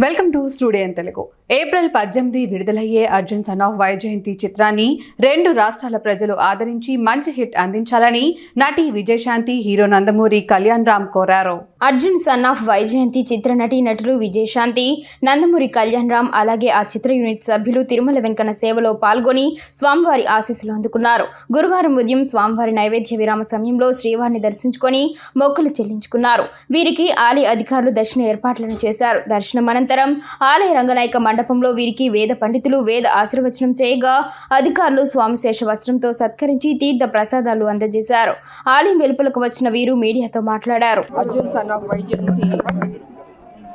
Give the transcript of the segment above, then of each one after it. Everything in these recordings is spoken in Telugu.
Welcome to studio Telugu. April పద్దెనిమిది విడుదలయ్యే అర్జున్ సన్ ఆఫ్ వైజయంతి చిత్రాన్ని రెండు రాష్ట్రాల ప్రజలు ఆదరించి మంచి హిట్ అందించాలని నటి విజయశాంతి హీరో నందమూరి కళ్యాణ్ రామ్ కోరారు. అర్జున్ సన్ ఆఫ్ వైజయంతి చిత్ర నటి నటులు విజయశాంతి నందమూరి కళ్యాణ్ రామ్ అలాగే ఆ చిత్ర యూనిట్ సభ్యులు తిరుమల వెంకన సేవలో పాల్గొని స్వామివారి ఆశీస్సులు అందుకున్నారు. గురువారం ఉదయం స్వామివారి నైవేద్య విరామ సమయంలో శ్రీవారిని దర్శించుకొని మొక్కులు చెల్లించుకున్నారు. వీరికి ఆలయ అధికారులు దర్శన ఏర్పాట్లను చేశారు. దర్శనం అనంతరం ఆలయ రంగనాయక మండపంలో వీరికి వేద పండితులు వేద ఆశీర్వచనం చేయగా అధికారులు స్వామి శేష వస్త్రంతో సత్కరించి తీర్థ ప్రసాదాలు అందజేశారు. ఆలయం వెలుపలకు వచ్చిన వీరు మీడియాతో మాట్లాడారు. Arjun son of Vyjayanthi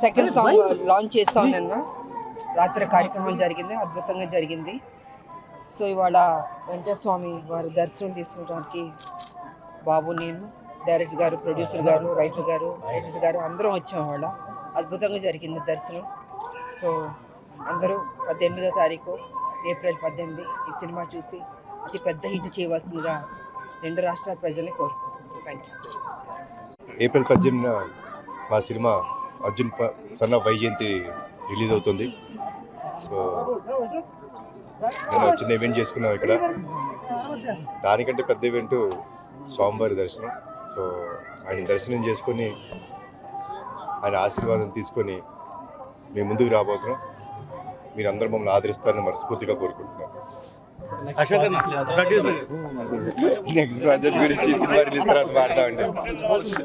second song launch చేస్తాం నిన్న. రాత్రి కార్యక్రమం జరిగింది అద్భుతంగా జరిగింది. సో ఇవాళ వెంకటస్వామి వారి దర్శనం తీసుకోవడానికి బాబు నేను డైరెక్టర్ గారు ప్రొడ్యూసర్ గారు రైటర్ గారు ఎడిటర్ గారు అందరం వచ్చాం ఇవాళ. అద్భుతంగా జరిగింది దర్శనం. సో అందరూ పద్దెనిమిదో తారీఖు ఏప్రిల్ పద్దెనిమిది ఈ సినిమా చూసి అతి పెద్ద హిట్ చేయవలసిందిగా రెండు రాష్ట్రాల ప్రజల్ని కోరుకుంటున్నాను థ్యాంక్ యూ ఏప్రిల్ పద్దెనిమిదిన మా సినిమా అర్జున్ ఫ- సన్ ఆఫ్ వైజయంతి రిలీజ్ అవుతుంది. సో నేను చిన్న ఈవెంట్ చేసుకున్నాం ఇక్కడ. దానికంటే పెద్ద ఈవెంట్ స్వామివారి దర్శనం. సో ఆయన దర్శనం చేసుకొని ఆయన ఆశీర్వాదం తీసుకొని మేము ముందుకు రాబోతున్నాం. మీరు అందరూ మమ్మల్ని ఆదరిస్తారని మనస్ఫూర్తిగా కోరుకుంటున్నాం నెక్స్ట్ ప్రాజెక్ట్ గురించి సినిమా రిలీజ్ తర్వాత మాట్లాడండి